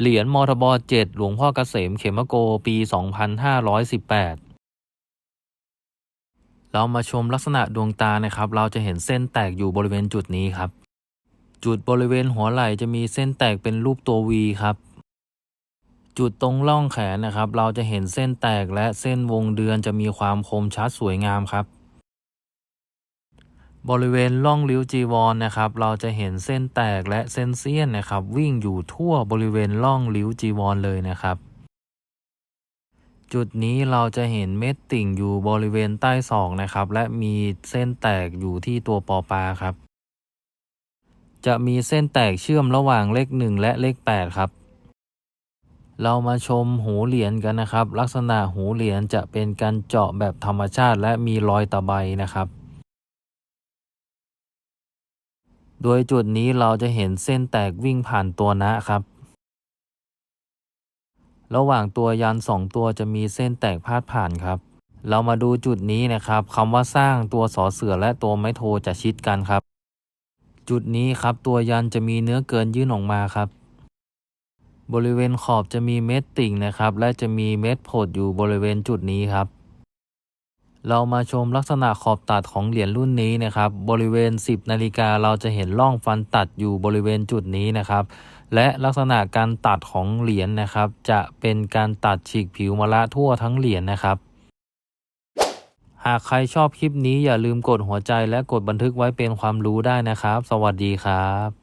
เหรียญมทบเจ็ดหลวงพ่อเกษมเขมโกปี 2518 เรามาชมลักษณะดวงตานะครับ เราจะเห็นเส้นแตกอยู่บริเวณจุดนี้ครับ จุดบริเวณหัวไหล่จะมีเส้นแตกเป็นรูปตัววีครับ จุดตรงร่องแขนนะครับ เราจะเห็นเส้นแตกและเส้นวงเดือนจะมีความคมชัดสวยงามครับ บริเวณร่องริ้วจีวรนะครับ เราจะเห็นเส้นแตกและเส้นเสี้ยนนะครับ วิ่งอยู่ทั่วบริเวณร่องริ้วจีวรเลยนะครับ จุดนี้เราจะเห็นเม็ดติ่งอยู่บริเวณใต้ศอกนะครับ และมีเส้นแตกอยู่ที่ตัวปอปลาครับ จะมีเส้นแตกเชื่อมระหว่างเลขหนึ่งและเลขแปดครับ เรามาชมหูเหรียญกันนะครับ ลักษณะหูเหรียญจะเป็นการเจาะแบบธรรมชาติ และมีรอยตะไบนะครับ โดยจุดนี้เราจะเห็นเส้นแตกวิ่งผ่านตัวนะครับ ระหว่างตัวยันสองตัวจะมีเส้นแตกพาดผ่านครับ เรามาดูจุดนี้นะครับคำว่าสร้างตัวสอเสือและตัวไม้โทจะชิดกันครับ จุดนี้ครับตัวยันจะมีเนื้อเกินยื่นออกมาครับ บริเวณขอบจะมีเม็ดติ่งนะครับ และจะมีเม็ดโผดอยู่บริเวณจุดนี้ครับ เรามาชมลักษณะขอบตัดของเหรียญรุ่นนี้นะครับ บริเวณ 10 นาฬิกาเราจะเห็นร่องฟันตัดอยู่บริเวณจุดนี้นะครับ และลักษณะการตัดของเหรียญนะครับ จะเป็นการตัดฉีกผิวมะละทั่วทั้งเหรียญนะครับ หากใครชอบคลิปนี้อย่าลืมกดหัวใจและกดบันทึกไว้เป็นความรู้ได้นะครับ สวัสดีครับ